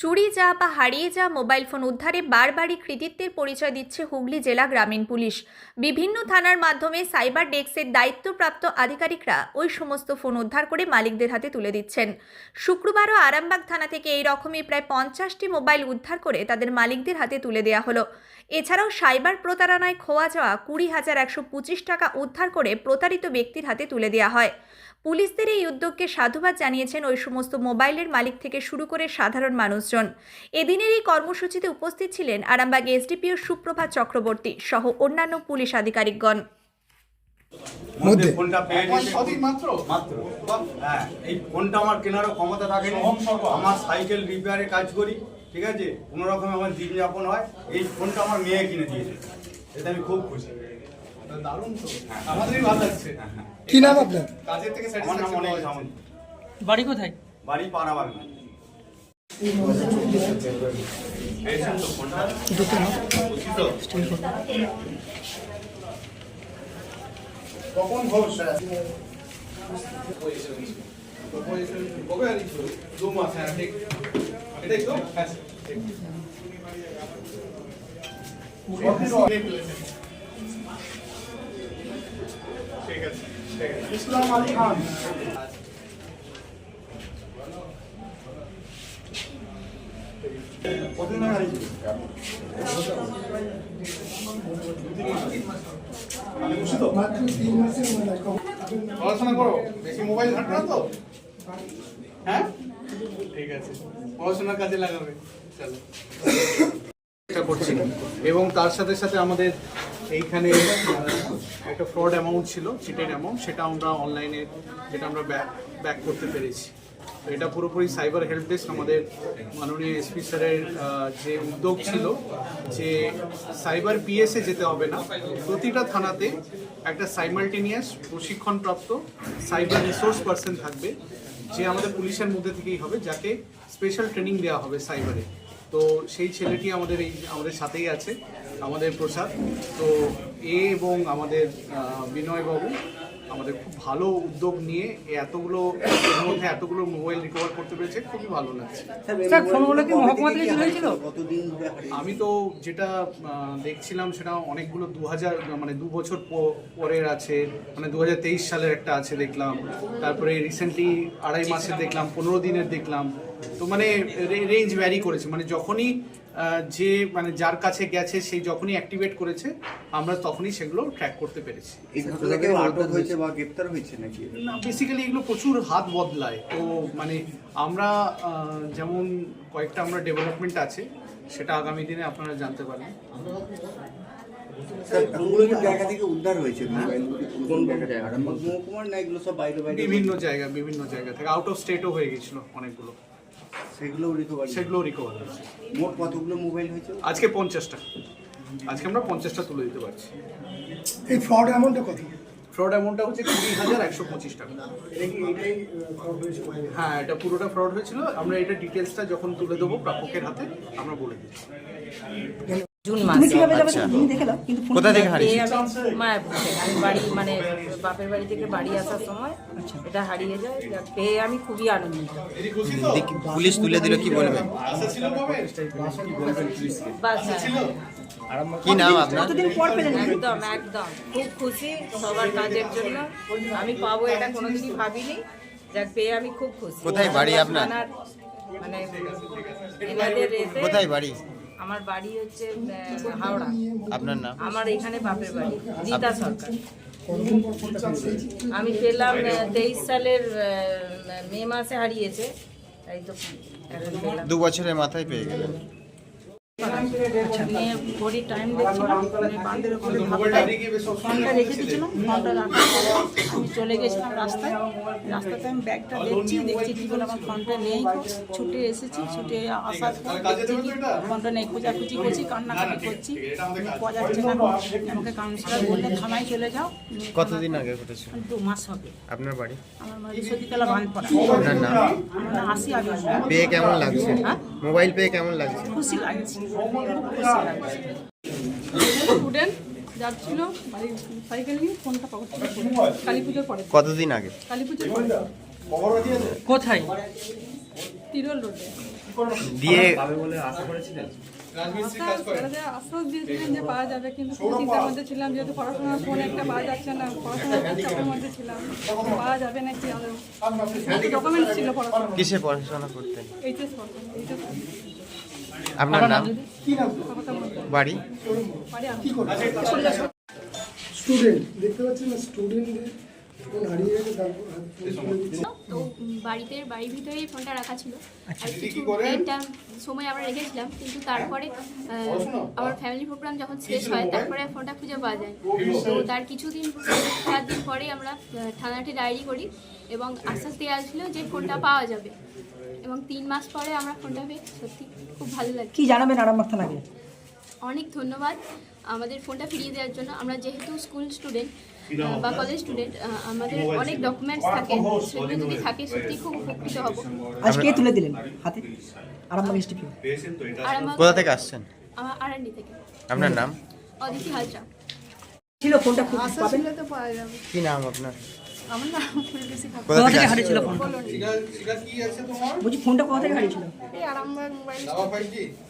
চুরি যাওয়া বা হারিয়ে যাওয়া মোবাইল ফোন উদ্ধারে বারবারই কৃতিত্বের পরিচয় দিচ্ছে হুগলি জেলা গ্রামীণ পুলিশ। বিভিন্ন থানার মাধ্যমে সাইবার ডেস্কের দায়িত্বপ্রাপ্ত আধিকারিকরা ওই সমস্ত ফোন উদ্ধার করে মালিকদের হাতে তুলে দিচ্ছেন। শুক্রবারও আরামবাগ থানা থেকে এই রকমই প্রায় পঞ্চাশটি মোবাইল উদ্ধার করে তাদের মালিকদের হাতে তুলে দেওয়া হলো। এছাড়াও সাইবার প্রতারণায় খোয়া যাওয়া কুড়ি হাজার একশো পঁচিশ টাকা উদ্ধার করে প্রতারিত ব্যক্তির হাতে তুলে দেওয়া হয়। পুলিশদের এই উদ্যোগকে সাধুবাদ জানিয়েছেন ওই সমস্ত মোবাইলের মালিক থেকে শুরু করে সাধারণ মানুষজন। এদিনের এই কর্মসূচিতে উপস্থিত ছিলেন আরামবাগ এসডিপিও সুপ্রভাত চক্রবর্তী সহ অন্যান্য পুলিশ আধিকারিকগণ। মধ্যে। ফোনটা পেয়ে মাত্র? মাত্র। হ্যাঁ এই ফোনটা আমার কেনারও ক্ষমতা থাকেনি আমার সাইকেল রিপেয়ারে কাজ করি ঠিক আছে? কোনো রকম আমার দিন যাপন হয়। এই ফোনটা আমার মেয়ে কিনে দিয়েছে। এতে আমি খুব খুশি। দারুণ তো। আমাদেরই ভালো লাগছে। কি নাম আপনার? কাজের থেকে স্যাটিসফ্যাকশন অনেক পাওয়া বাড়ি কোথায়? বাড়ি পাড়া বাগান কখন ঘোষ কবে দু মাস হ্যাঁ ঠিক এটাই তো হ্যাঁ ঠিক। ঠিক ইসলাম আলী খান পড়াশোনা করো? বেশি মোবাইল ঘাটবে না তো? হ্যাঁ? ঠিক আছে। পড়াশোনার কাজে লাগাবে। চলো। করছি। এবং তার সাথে সাথে আমাদের এইখানে একটা ফ্রড অ্যামাউন্ট ছিল চিটেড অ্যামাউন্ট সেটা আমরা অনলাইনে যেটা আমরা ব্যাক ব্যাক করতে পেরেছি। এটা পুরোপুরি সাইবার হেল্প ডেস্ক আমাদের মাননীয় এসপি স্যারের যে উদ্যোগ ছিল যে সাইবার পিএসে যেতে হবে না, প্রতিটা থানাতে একটা সাইমালটেনিয়াস প্রশিক্ষণপ্রাপ্ত সাইবার রিসোর্স পার্সন থাকবে, যে আমাদের পুলিশের মধ্যে থেকেই হবে, যাকে স্পেশাল ট্রেনিং দেওয়া হবে সাইবারে তো সেই ছেলেটি আমাদের এই, আমাদের সাথেই আছে। আমাদের প্রসাদ। তো এ এবং আমাদের বিনয়বাবু আমাদের খুব ভালো উদ্যোগ নিয়ে এতগুলো এর মধ্যে এতগুলো মোবাইল রিকভার করতে পেরেছে খুবই ভালো লাগছে। আমি তো যেটা দেখছিলাম সেটা অনেকগুলো দু হাজার মানে দু বছর পরের আছে মানে দু তেইশ সালের একটা আছে দেখলাম। তারপরে রিসেন্টলি আড়াই মাসের দেখলাম পনেরো দিনের দেখলাম। তো মানে রেঞ্জ ভ্যারি করেছে। মানে যখনই যে মানে যার কাছে গেছে সেই যখনই অ্যাক্টিভেট করেছে আমরা তখনই সেগুলো ট্র্যাক করতে পেরেছি। হয়েছে বা গ্রেপ্তার হয়েছে নাকি? না বেসিক্যালি এগুলো প্রচুর হাত বদলায়। তো মানে আমরা যেমন কয়েকটা আমরা ডেভেলপমেন্ট আছে সেটা আগামী দিনে আপনারা জানতে পারবেন। স্যার কোন কোন জায়গা থেকে উদ্ধার হয়েছে? মোবাইল কোন জায়গা আরামবাগ মহকুমার না এগুলো সব বাইরে বাইরে? বিভিন্ন জায়গা বিভিন্ন জায়গা থেকে। আউট অফ স্টেটও হয়ে গেছিল অনেকগুলো। সেগুলো রিকভার সেগুলোও রিকভার হয়েছে। মোট কতগুলো মোবাইল হয়েছে? আজকে পঞ্চাশটা। আজকে আমরা পঞ্চাশটা তুলে দিতে পারছি। এই ফ্রড অ্যামাউন্টটা কত? ফ্রড অ্যামাউন্টটা হচ্ছে কুড়ি হাজার একশো পঁচিশ টাকা। হ্যাঁ এটা পুরোটা ফ্রড হয়েছিল। আমরা এটা ডিটেলসটা যখন তুলে দেবো প্রাপকের হাতে আমরা বলে দিচ্ছি। জুন মাসে। কোথা থেকে হারিয়েছে? মায়াপুর থেকে আমি বাড়ি মানে বাপের বাড়ি থেকে বাড়ি আসার সময় এটা হারিয়ে যায় পেয়ে আমি খুবই আনন্দিত। পুলিশ তুলে দিল কি বলবেন বাস হ্যাঁ, কি নাম আপনার? একদম একদম। খুব খুশি সবার কাজের জন্য। আমি পাবো এটা কোনোদিনই ভাবিনি। যাক পেয়ে আমি খুব খুশি। কোথায় বাড়ি আপনার? মানে কোথায় বাড়ি? আমার বাড়ি হচ্ছে হাওড়া। আপনার নাম? আমার এখানে বাপের বাড়ি রীতা সরকার। আমি পেলাম তেইশ সালের মে মাসে হারিয়েছে তাই তো দু বছরের মাথায় পেয়ে গেলেন। ঘড়ি টাইম দেখছিলাম বাঁধের ফোনটা রেখে দিয়েছিলাম ফোনটা রাখার পরে আমি চলে গেছিলাম রাস্তায়। রাস্তাতে আমি ব্যাগটা দেখছি দেখছি কি বলে আমার ফোনটা নেই। ছুটে এসেছি ছুটে আসার পর দেখছি কি ফোনটা নেই খোঁজাখুঁজি করছি কান্নাকাটি করছি। পাওয়া যাচ্ছে না আমাকে কাউন্সিলার বললে থানায় চলে যাও। কতদিন আগে ঘটেছে? দু মাস হবে। আপনার বাড়ি? আমার বাড়ি সতীতলা বাঁধপড়া আপনার নাম? আমার নাম আসি আগে। পেয়ে কেমন লাগছে? হ্যাঁ? মোবাইল পেয়ে কেমন লাগছে? খুশি লাগছে। খুব খুশি লাগছে। স্টুডেন্ট যাচ্ছিল সাইকেল নিয়ে ফোনটা পকেট কালী পুজোর পরে কতদিন আগে? কালী পুজোর কোথায়? তিরোল রোডে। দিয়ে আশ্বাস দিয়েছিলেন যে পাওয়া যাবে কিন্তু চিন্তার মধ্যে ছিলাম যেহেতু পড়াশোনার ফোন একটা পাওয়া যাচ্ছে না পড়াশোনার চাপের মধ্যে ছিলাম। পাওয়া যাবে নাকি ডকুমেন্টস ছিল পড়াশোনা কিসে পড়াশোনা করতেন? এইচএস পড়তাম এইচএস আপনার নাম? কি নাম? বাড়ি? স্টুডেন্ট দেখতে পাচ্ছেন না স্টুডেন্টদের ফোন হারিয়ে গেছে বাড়িতে বাড়ির ভিতরেই ফোনটা রাখা ছিল। আচ্ছা, আর কিছু একটা সময় আমরা রেখেছিলাম কিন্তু তারপরে আমার ফ্যামিলি প্রোগ্রাম যখন শেষ হয় তারপরে ফোনটা খুঁজে পাওয়া যায়। তো তার কিছুদিন চার দিন পরে আমরা থানাটি ডায়েরি করি এবং আশ্বাস দেওয়া ছিল যে ফোনটা পাওয়া যাবে। এবং তিন মাস পরে আমরা ফোনটা পেয়ে সত্যি খুব ভালো লাগে কি জানাবেন আরামবাগ থানাকে? অনেক ধন্যবাদ আমাদের ফোনটা ফিরিয়ে দেওয়ার জন্য। আমরা যেহেতু স্কুল স্টুডেন্ট বা কলেজ স্টুডেন্ট আমাদের অনেক ডকুমেন্টস থাকে। সেগুলো যদি থাকে সত্যি খুব উপকৃত হব। আজ কে তুলে দিলেন হাতে? আরামবাগ আমার কোথা থেকে আসছেন? আরান্ডি থেকে। আপনার নাম? অদিতি হাজরা ছিল ফোনটা খুব পাবেন? তো পাওয়া যাবে। কি নাম আপনার? আমার নাম ফুলকৃষি খাবার কোথা থেকে হারিয়েছিল ফোনটা? এটা এটা কি আছে তোমার? বলছি ফোনটা কোথা থেকে হারিয়েছিল? এই আরামবাগ মোবাইল দাবা ফাইভ জি এটা